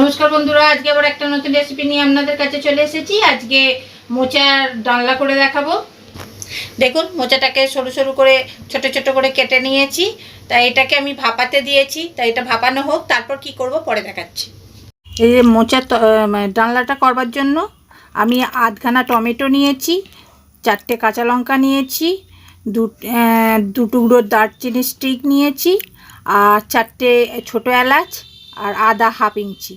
নমস্কার বন্ধুরা, আজকে আবার একটা নতুন রেসিপি নিয়ে আপনাদের কাছে চলে এসেছি। আজকে মোচার ডালনা করে দেখাবো। দেখুন, মোচাটাকে সরু সরু করে, ছোট ছোট করে কেটে নিয়েছি। তাই এটাকে আমি ভাপাতে দিয়েছি। তাই এটা ভাপানো হোক, তারপর কি করব পরে দেখাচ্ছি। এই যে মোচার মানে ডালনাটা করবার জন্য আমি আধখানা টমেটো নিয়েছি, চারটে কাঁচা লঙ্কা নিয়েছি, দু টুকরো দারচিনি স্টিক নিয়েছি, আর চারটে ছোটো এলাচ আর আদা হাফ ইঞ্চি।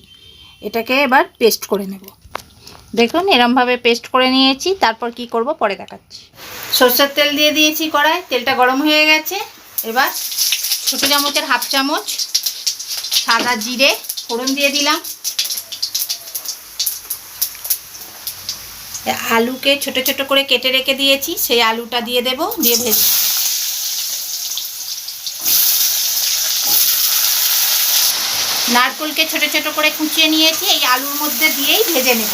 এটাকে এবার পেস্ট করে নেব। দেখুন, এরমভাবে পেস্ট করে নিয়েছি। তারপর কি করব? পরে দেখাচ্ছি। সর্ষের তেল দিয়ে দিয়েছি কড়াই। তেলটা গরম হয়ে গেছে। এবার ছোটো চামচের হাফ চামচ সাদা জিরে, ফোড়ন দিয়ে দিলাম। আলুকে ছোট ছোট করে কেটে রেখে দিয়েছি। সেই আলুটা দিয়ে দেব, দিয়ে ভেজে নারকেলকে ছোট ছোট করে কুচিয়ে নিয়েছি, এই আলুর মধ্যে দিয়েই ভেজে নেব।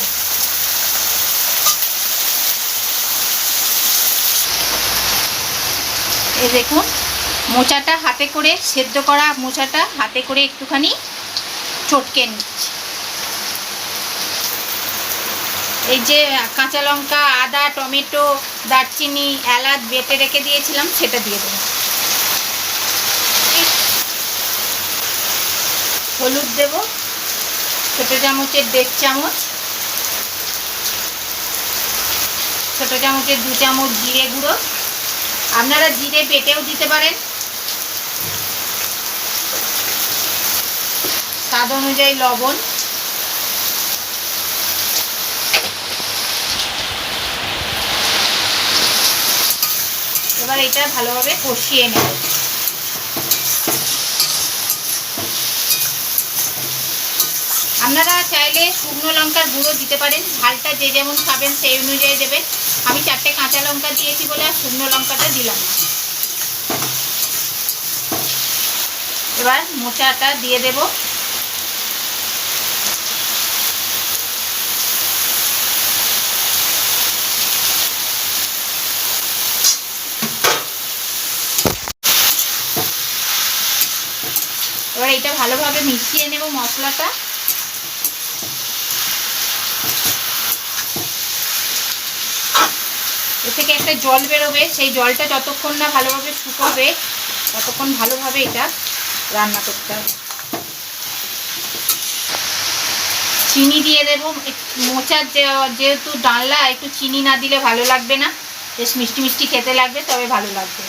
এই দেখুন, মোচাটা হাতে করে, সেদ্ধ করা মোচাটা হাতে করে একটুখানি চটকে নিচ্ছি। এই যে কাঁচা লঙ্কা, আদা, টমেটো, দারচিনি, এলাচ বেটে রেখে দিয়েছিলাম, সেটা দিয়ে দেবো। হলুদ দেব, ছোটো চামচের দেড় চামচ। ছোটো চামচের দু চামচ জিরে গুঁড়ো। আপনারা জিরে বেটেও দিতে পারেন। স্বাদ অনুযায়ী লবণ। এবার এটা ভালোভাবে কষিয়ে নেব। আপনারা চাইলে শুকনো লঙ্কার গুঁড়ো দিতে পারেন, ঝালটা যে যেমন খাবেন সেই অনুযায়ী দেবেন। আমি চারটে কাঁচা লঙ্কা দিয়েছি বলে আর শুকনো লঙ্কাটা দিলাম এবার মোচাটা দিয়ে দেব। এবার এটা ভালোভাবে মিশিয়ে নেব মশলাটা। এ থেকে একটা জল বেরোবে, সেই জলটা যতক্ষণ না ভালোভাবে শুকোবে, ততক্ষণ ভালোভাবে এটা রান্না করতে হবে। চিনি দিয়ে দেবো মোচার যেহেতু ডালনা, একটু চিনি না দিলে ভালো লাগবে না। বেশ মিষ্টি মিষ্টি খেতে লাগবে, তবে ভালো লাগবে।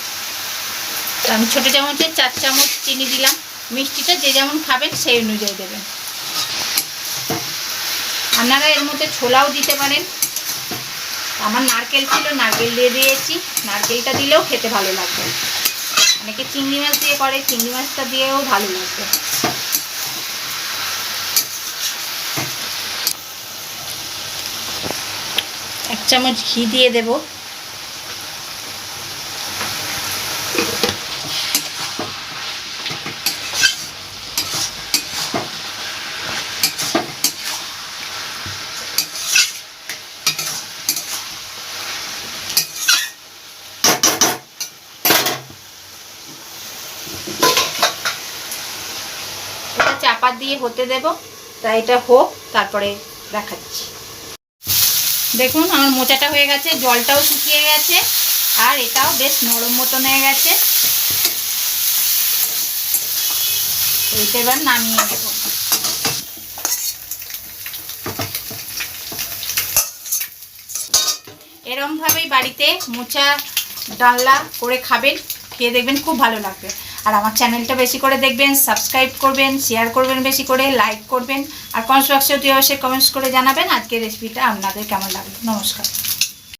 আমি ছোটো চামচের চার চামচ চিনি দিলাম। মিষ্টিটা যে যেমন খাবেন, সেই অনুযায়ী দেবেন। আপনারা এর মধ্যে ছোলাও দিতে পারেন। আমার নারকেল ছিল, নারকেল দিয়ে দিয়েছি। নারকেলটা দিলেও খেতে ভালো লাগবে। অনেকে চিংড়ি মাছ দিয়ে করে, চিংড়ি মাছটা দিয়েও ভালো লাগবে। এক চামচ ঘি দিয়ে দেব এটা চাপা দিয়ে হতে দেব। তা এটা হোক, তারপরে দেখাচ্ছি। দেখুন, আমার মোচাটা হয়ে গেছে, জলটাও শুকিয়ে গেছে, আর এটাও বেশ নরম মতন হয়ে গেছে। এইটা এবার নামিয়ে নেব। এরমভাবেই বাড়িতে মোচা, ডালনা করে খাবেন, খেয়ে দেখবেন খুব ভালো লাগবে। আর আমার চ্যানেলটা বেশি করে দেখবেন সাবস্ক্রাইব করবেন শেয়ার করবেন বেশি করে লাইক করবেন, আর কমেন্টস বক্সে অতি অবশ্যই কমেন্টস করে জানাবেন। আজকের রেসিপিটা আপনাদের কেমন লাগল? নমস্কার।